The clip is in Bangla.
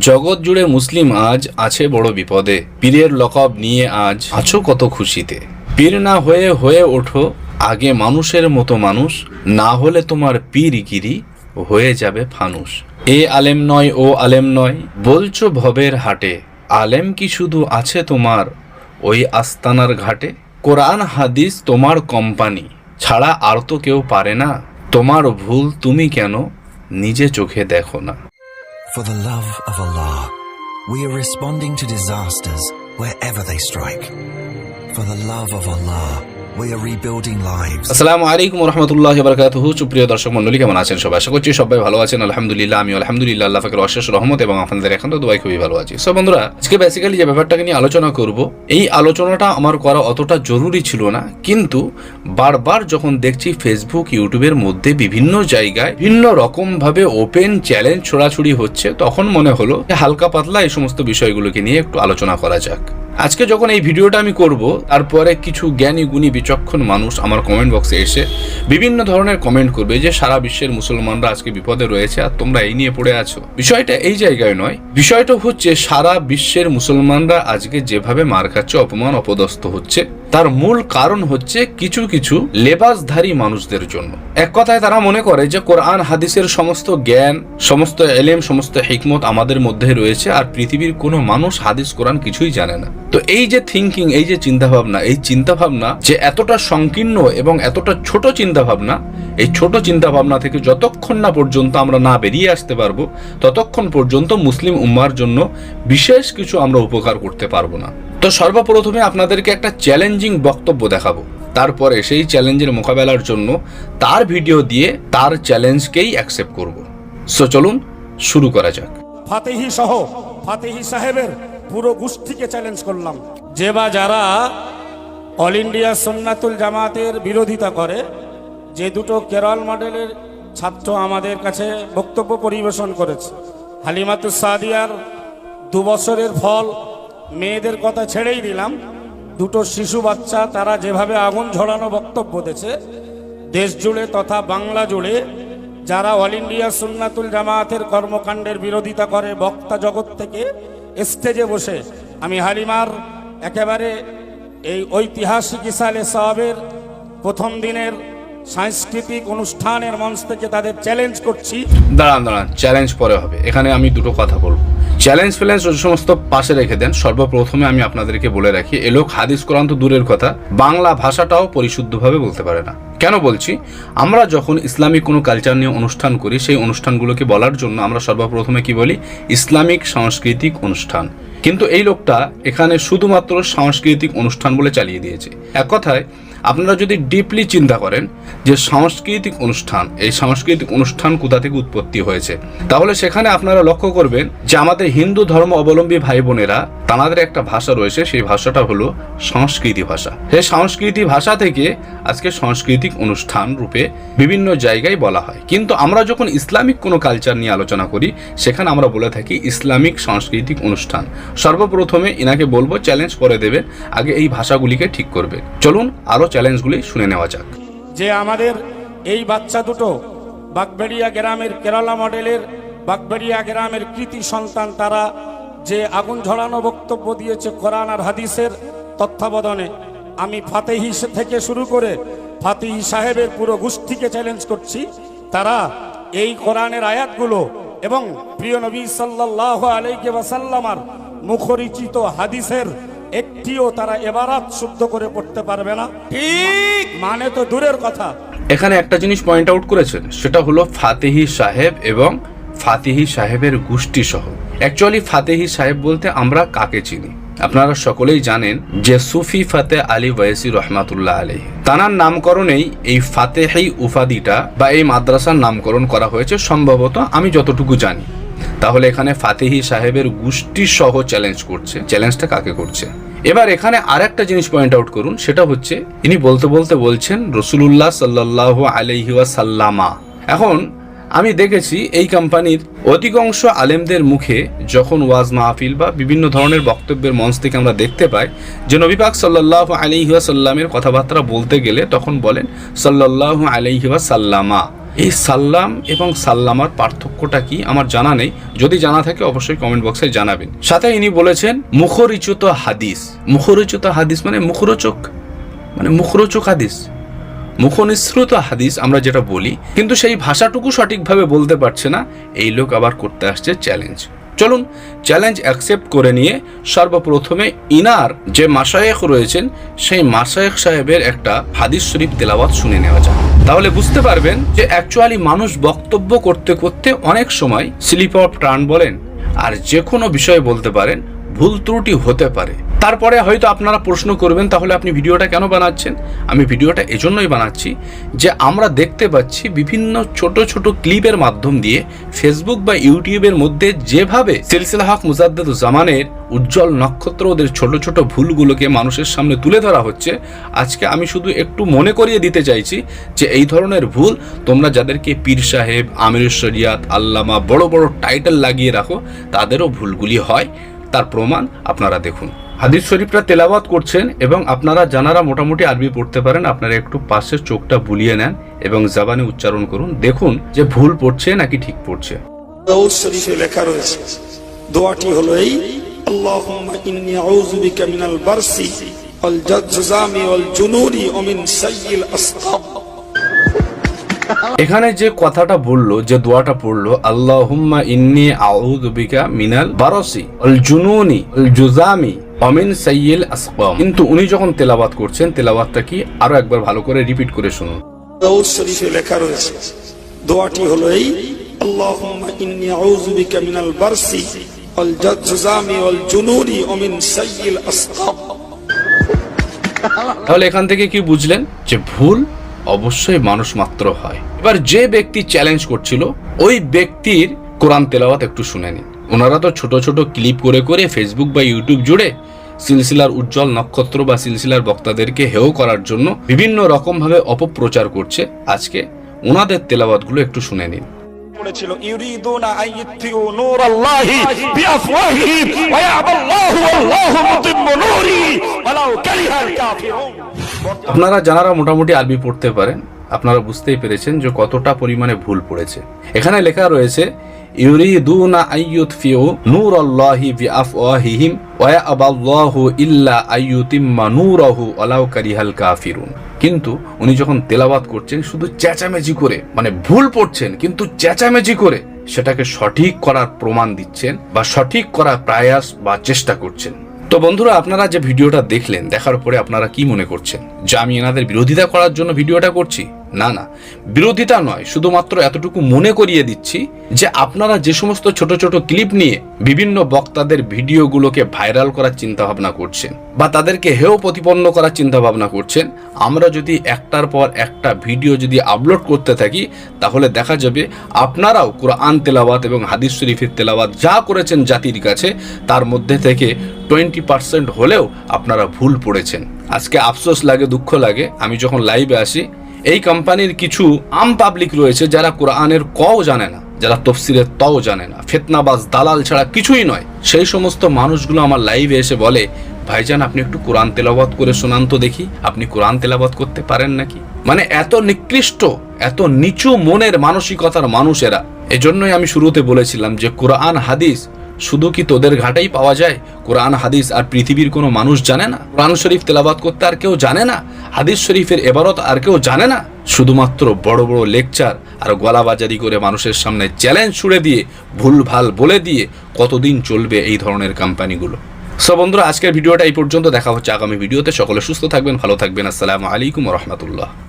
জগৎ জুড়ে মুসলিম আজ আছে বড় বিপদে। পীরের লকব নিয়ে আজ আছো কত খুশিতে। পীর না হয়ে হয়ে ওঠো, আগে মানুষের মতো মানুষ, না হলে তোমার পীরগিরি হয়ে যাবে ফানুস এ আলেম নয়, ও আলেম নয়, বলছো ভবের হাটে, আলেম কি শুধু আছে তোমার ওই আস্তানার ঘাটে? কোরআন, হাদিস তোমার কোম্পানি, ছাড়া আর তো কেউ পারে না। তোমার ভুল তুমি কেন নিজে চোখে দেখো না। For the love of Allah, we are responding to disasters wherever they strike. For the love of Allah, সুপ্রিয় মন্ডলী কেমন আছেন আশা করছি সবাই ভালো আছেন। আলহামদুলিল্লাহ আমি রহমত এবং আপনাদের এখন তো খুবই ভালো আছি। বন্ধুরা, আজকে যে নিয়ে আলোচনা এই আলোচনাটা আমার করা অতটা জরুরি ছিল না, কিন্তু বারবার যখন দেখছি ফেসবুক ইউটিউবের মধ্যে বিভিন্ন জায়গায় ভিন্ন রকম ভাবে ওপেন চ্যালেঞ্জ ছোড়াছুড়ি হচ্ছে, তখন মনে হলো হালকা পাতলা এই সমস্ত বিষয়গুলোকে নিয়ে একটু আলোচনা করা যাক। আজকে যখন এই ভিডিওটা আমি করব, তারপরে কিছু জ্ঞানী গুণী বিচক্ষণ মানুষ আমার কমেন্ট বক্সে এসে বিভিন্ন ধরনের কমেন্ট করবে যে, সারা বিশ্বের মুসলমানরা আজকে বিপদে রয়েছে আর তোমরা এই নিয়ে পড়ে আছো। বিষয়টা এই জায়গায় নয়। বিষয়টা হচ্ছে, সারা বিশ্বের মুসলমানরা আজকে যেভাবে মার খাচ্ছে, অপমান, অপদস্থ হচ্ছে। তার মূল কারণ হচ্ছে কিছু কিছু লেবাসধারী মানুষদের জন্য। এক কথায় তারা মনে করে যে কোরআন, হাদিসের সমস্ত জ্ঞান, সমস্ত এলেম, সমস্ত হিকমত আমাদের মধ্যে রয়েছে আর পৃথিবীর কোনো মানুষ হাদিস, কোরআন কিছুই জানে না। তো এই যে থিঙ্কিং এই যে চিন্তা ভাবনা এই চিন্তা ভাবনা যে এতটা সংকীর্ণ এবং এতটা ছোট চিন্তা ভাবনা এই ছোট চিন্তা ভাবনা থেকে যতক্ষণ না পর্যন্ত আমরা না বেরিয়ে আসতে পারব, ততক্ষণ পর্যন্ত মুসলিম উম্মার জন্য বিশেষ কিছু আমরা উপকার করতে পারব না। তো সর্বপ্রথমে আপনাদেরকে একটা চ্যালেঞ্জিং বক্তব্য দেখাবো। তারপরে সেই চ্যালেঞ্জের মোকাবেলার জন্য তার ভিডিও দিয়ে তার চ্যালেঞ্জকেই অ্যাকসেপ্ট করব। সো চলুন শুরু করা যাক। ফাতেহি সহ, ফাতেহি সাহেবের পুরো গোষ্ঠীকে চ্যালেঞ্জ করলাম। যে বা যারা অল ইন্ডিয়া সন্ন্যাতুল জামাতের বিরোধিতা করে, যে দুটো কেরল মডেলের ছাত্র আমাদের কাছে বক্তব্য পরিবেশন করেছে। হালিমাতুস সাদিয়ার দু বছরের ফল মেয়েদের কথা ছেড়েই দিলাম। দুটো শিশু বাচ্চা, তারা যেভাবে আগুন ঝরানো বক্তব্য দিয়েছে, দেশ জুড়ে তথা বাংলা জুড়ে, যারা অল ইন্ডিয়া সুন্নাতুল জামায়াতের কর্মকাণ্ডের বিরোধিতা করে বক্তা জগৎ থেকে স্টেজে বসে, আমি হালিমার একেবারে এই ঐতিহাসিক ইসালে সাহাবের প্রথম দিনের সাংস্কৃতিক অনুষ্ঠানের মঞ্চ থেকে তাদের চ্যালেঞ্জ করছি। দাঁড়ান দাঁড়ান চ্যালেঞ্জ পরে হবে। এখানে আমি দুটো কথা বলব। চ্যালেঞ্জ ফ্যালেঞ্জ ওই সমস্ত পাশে রেখে দেন, সর্বপ্রথমে আমি আপনাদেরকে বলে রাখি, এ লোক হাদিস কোরআন তো দূরের কথা, বাংলা ভাষাটাও পরিশুদ্ধভাবে বলতে পারে না। কেন বলছি? আমরা যখন ইসলামিক কোনো কালচার নিয়ে অনুষ্ঠান করি, সেই অনুষ্ঠানগুলোকে বলার জন্য আমরা সর্বপ্রথমে কি বলি? ইসলামিক সাংস্কৃতিক অনুষ্ঠান। কিন্তু এই লোকটা এখানে শুধুমাত্র সাংস্কৃতিক অনুষ্ঠান বলে চালিয়ে দিয়েছে। এক কথায় আপনারা যদি ডিপলি চিন্তা করেন যে সাংস্কৃতিক অনুষ্ঠান, এই সাংস্কৃতিক অনুষ্ঠান কোথা থেকে উৎপত্তি হয়েছে, তাহলে সেখানে আপনারা লক্ষ্য করবেন যে আমাদের হিন্দু ধর্ম অবলম্বী ভাই বোনেরা তাদের একটা ভাষা রয়েছে, সেই ভাষাটা হলো সংস্কৃতি ভাষা। সেই সংস্কৃতি ভাষা থেকে আজকে সাংস্কৃতিক অনুষ্ঠান রূপে বিভিন্ন জায়গায় বলা হয়। কিন্তু আমরা যখন ইসলামিক কোনো কালচার নিয়ে আলোচনা করি, সেখানে আমরা বলে থাকি ইসলামিক সাংস্কৃতিক অনুষ্ঠান। সর্বপ্রথমে ইনাকে বলব চ্যালেঞ্জ করে দেবেন, আগে এই ভাষাগুলিকে ঠিক করবে চলুন আরও চ্যালেঞ্জগুলি শুনে নেওয়া যাক। যে আমাদের এই বাচ্চা দুটো বাগবেড়িয়া গ্রামের কেরালা মডেলের বাগবেড়িয়া গ্রামের কৃতি সন্তান তারা যে আগুন ঝরানো বক্তব্য দিয়েছে কোরআন আর হাদিসের তত্ত্বাবধানে, আমি ফাতেহি থেকে শুরু করে ফাতেহি সাহেবের পুরো গোষ্ঠীকে চ্যালেঞ্জ করছি। তারা এই কোরআনের আয়াতগুলো এবং প্রিয় নবী সাল্লাহ আলাইকে ওয়াসাল্লামার মুখরিচিত হাদিসের একটিও তারা এবারাত শুদ্ধ করে পড়তে পারবে না। ঠিক। মানে তো দূরের কথা। এখানে একটা জিনিস পয়েন্ট আউট করেছেন সেটা হলো ফাতেহি সাহেব এবং ফাতেহি সাহেবের গোষ্ঠী সহ অ্যাকচুয়ালি ফাতেহি সাহেব বলতে আমরা কাকে চিনি? আপনারা সকলেই জানেন যে সুফি ফাতে আলী ওয়াইসি রহমাতুল্লাহ আলী তানার নামকরণেই এই ফাতেহি উপাধিটা বা এই মাদ্রাসার নামকরণ করা হয়েছে। সম্ভবত আমি যতটুকু জানি। তাহলে এখানে ফাতেহি সাহেবের গোষ্ঠী সহ চ্যালেঞ্জ করছে চ্যালেঞ্জটা কাকে করছে? এবার এখানে আর একটা জিনিস পয়েন্ট আউট করুন, সেটা হচ্ছে ইনি বলতে বলতে বলছেন, রসুলুল্লাহ সাল্লাহ আলহি সাল্লামা এখন আমি দেখেছি এই কোম্পানির অধিকাংশ আলেমদের মুখে যখন ওয়াজ মাহফিল বা বিভিন্ন ধরনের বক্তব্যের মঞ্চ থেকে আমরা দেখতে পাই, যে নবীপাক সাল্লাহ আলিহাসাল্লামের কথাবার্তা বলতে গেলে তখন বলেন সাল্লাহ আলিহাসাল্লামা এই সাল্লাম এবং সাল্লামার পার্থক্যটা কি? আমার জানা নেই। যদি জানা থাকে, অবশ্যই কমেন্ট বক্সে জানাবেন। সাথে ইনি বলেছেন, মুখরিচুত হাদিস। মুখরিচুত হাদিস মানে মুখরোচক। মানে মুখরোচক হাদিস। মুখনিসৃত হাদিস আমরা যেটা বলি, কিন্তু সেই ভাষাটুকু সঠিকভাবে বলতে পারছে না। এই লোক আবার করতে আসছে চ্যালেঞ্জ চলুন চ্যালেঞ্জ অ্যাকসেপ্ট করে নিয়ে সর্বপ্রথমে ইনার যে মাসায়েক রয়েছেন, সেই মাসায়েক সাহেবের একটা হাদিস শরীফ তেলাওয়াত শুনে নেওয়া যায় তাহলে বুঝতে পারবেন যে অ্যাকচুয়ালি মানুষ বক্তব্য করতে করতে অনেক সময় স্লিপ অফ টার্ন বলেন, আর যে কোনো বিষয়ে বলতে পারেন, ভুল ত্রুটি হতে পারে। তারপরে হয়তো আপনারা প্রশ্ন করবেন, তাহলে আপনি ভিডিওটা কেন বানাচ্ছেন? আমি ভিডিওটা এজন্যই বানাচ্ছি যে আমরা দেখতে পাচ্ছি বিভিন্ন ছোট ছোট ক্লিপের মাধ্যম দিয়ে ফেসবুক বা ইউটিউবের মধ্যে যেভাবে সিলসিলা হক জামানের উজ্জ্বল নক্ষত্র ওদের ছোট ছোট ভুলগুলোকে মানুষের সামনে তুলে ধরা হচ্ছে, আজকে আমি শুধু একটু মনে করিয়ে দিতে চাইছি যে এই ধরনের ভুল তোমরা যাদেরকে পীর সাহেব, আমির শরিয়াত, আল্লামা বড় বড় টাইটেল লাগিয়ে রাখো, তাদেরও ভুলগুলি হয়। তার প্রমাণ আপনারা দেখুন। হাদিস শরীফটা তেলাওয়াত করছেন এবং আপনারা জানারা মোটামুটি আরবি পড়তে পারেন, আপনারা একটু পাশের চোখটা বুলিয়ে নেন এবং জাবানে উচ্চারণ করুন। দেখুন যে ভুল পড়ছে নাকি ঠিক পড়ছে। লেখা রয়েছে, দোয়াটি হলো এই আসকাব এখানে যে কথাটা বলল যে দোয়াটা পড়ল আল্লাহুম্মা ইন্নি আউযু বিকা মিনাল বারসি আল জুনুনি আল জুজামি অমিন সাইয়িল আসকাম। কিন্তু উনি যখন তেলাওয়াত করছেন তেলাওয়াতটা কি আরও একবার ভালো করে রিপিট করে শুনুন। দাউদ শরীফে লেখা রয়েছে দোয়াটি হলো এই আল্লাহুম্মা ইন্নী আউযু বিকা মিনাল বারসি ওয়াল জাযজামি ওয়াল জুনুরি ওয়া মিন সাইয়্যিল আসকাব তাহলে এখান থেকে কি বুঝলেন? যে ভুল অবশ্যই মানুষ মাত্র হয়। এবার যে ব্যক্তি চ্যালেঞ্জ করছিল, ওই ব্যক্তির কোরআন তেলাওয়াত একটু শুনে নিন। ওনারা তো ছোট ছোট ক্লিপ করে করে ফেসবুক বা ইউটিউব জুড়ে সিলসিলার উজ্জ্বল নক্ষত্র বা সিলসিলার বক্তাদেরকে হেয় করার জন্য বিভিন্ন রকম ভাবে অপপ্রচার করছে। আজকে ওনাদের তেলাওয়াতগুলো একটু শুনে নিন। আপনারা যারা মোটামুটি আরবি পড়তে পারেন, আপনারা বুঝতেই পেরেছেন যে কতটা পরিমাণে ভুল পড়েছে। এখানে লেখা রয়েছে ওয়া ইল্লা কিন্তু উনি যখন তেলাওয়াত করছেন, শুধু চেঁচামেচি করে মানে ভুল পড়ছেন, কিন্তু চেঁচামেচি করে, সেটাকে সঠিক করার প্রমাণ দিচ্ছেন বা সঠিক করার প্রয়াস বা চেষ্টা করছেন। তো বন্ধুরা, আপনারা যে ভিডিওটা দেখলেন, দেখার পরে আপনারা কি মনে করছেন? যে আমি এনাদের বিরোধিতা করার জন্য ভিডিওটা করছি না না। বিরোধিতা নয়, শুধুমাত্র এতটুকু মনে করিয়ে দিচ্ছি যে আপনারা যে সমস্ত ছোট ছোট ক্লিপ নিয়ে বিভিন্ন বক্তাদের ভিডিওগুলোকে ভাইরাল করার চিন্তা ভাবনা করছেন বা তাদেরকে হেয় প্রতিপন্ন করার চিন্তা ভাবনা করছেন, আমরা যদি একটার পর একটা ভিডিও যদি আপলোড করতে থাকি, তাহলে দেখা যাবে আপনারাও কোরআন তেলাওয়াত এবং হাদিস শরীফের তেলাওয়াত যা করেছেন জাতির কাছে, তার মধ্যে থেকে টোয়েন্টি পার্সেন্ট হলেও আপনারা ভুল পড়েছেন। আজকে আফসোস লাগে, দুঃখ লাগে। আমি যখন লাইভে আসি এই কোম্পানির কিছু আম পাবলিক রয়েছে যারা কোরআনের কও জানে না, যারা তফসিলের তও জানে না। ফেতনাবাজ, দালাল ছাড়া কিছুই নয়। সেই সমস্ত মানুষগুলো আমার লাইভে এসে বলে, ভাইজান, আপনি একটু কোরআন তেলাওয়াত করে শোনান তো দেখি, আপনি কোরআন তেলাওয়াত করতে পারেন নাকি? মানে এত নিকৃষ্ট, এত নিচু মনের মানসিকতার মানুষেরা। এজন্যই আমি শুরুতে বলেছিলাম যে, কোরআন, হাদিস, শুধু কি তোদের ঘাটেই পাওয়া যায়? কোরআন, হাদিস আর পৃথিবীর কোনো মানুষ জানে না? কোরআন শরীফ তেলাবাত করতে আর কেউ জানে না? হাদিস শরীফের এবারত আর কেউ জানে না? শুধুমাত্র বড় বড় লেকচার আর গলাবাজারি করে মানুষের সামনে চ্যালেঞ্জ ছুড়ে দিয়ে, ভুলভাল বলে দিয়ে কতদিন চলবে এই ধরনের কোম্পানিগুলো? সো বন্ধুরা, আজকের ভিডিওটা এই পর্যন্ত। দেখা হচ্ছে আগামী ভিডিওতে। সকলে সুস্থ থাকবেন, ভালো থাকবেন। আসসালামু আলাইকুম রহমতুল্লাহ।